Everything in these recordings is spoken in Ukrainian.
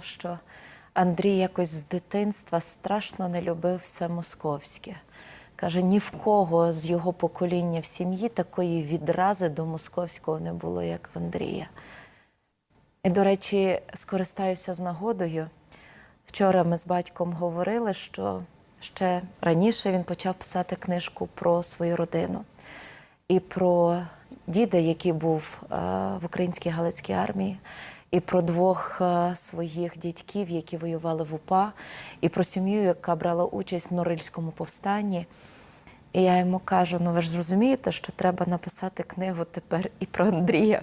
що Андрій якось з дитинства страшно не любив все московське. Каже, ні в кого з його покоління в сім'ї такої відрази до московського не було, як в Андрія. І, до речі, скористаюся з нагодою. Вчора ми з батьком говорили, що ще раніше він почав писати книжку про свою родину і про діда, який був е, в українській Галицькій армії, і про двох е, своїх дядьків, які воювали в УПА, і про сім'ю, яка брала участь в Норильському повстанні. І я йому кажу: ну ви ж зрозумієте, що треба написати книгу тепер і про Андрія.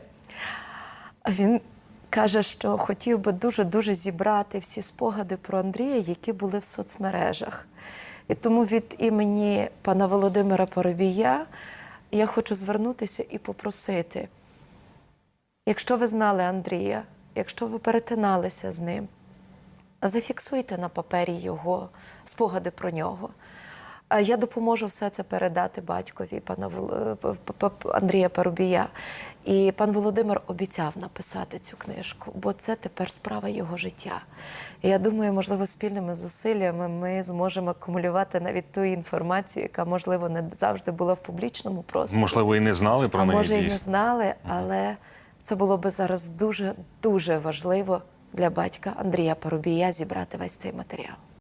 А він каже, що хотів би дуже-дуже зібрати всі спогади про Андрія, які були в соцмережах. І тому від імені пана Володимира Поробія я хочу звернутися і попросити, якщо ви знали Андрія, якщо ви перетиналися з ним, зафіксуйте на папері його спогади про нього. Я допоможу все це передати батькові пана е, Андрія Парубія. І пан Володимир обіцяв написати цю книжку, бо це тепер справа його життя. І я думаю, можливо, спільними зусиллями ми зможемо акумулювати навіть ту інформацію, яка, можливо, не завжди була в публічному просторі. Можливо, і не знали про неї може і не знали, але це було би зараз дуже дуже важливо для батька Андрія Парубія зібрати весь цей матеріал.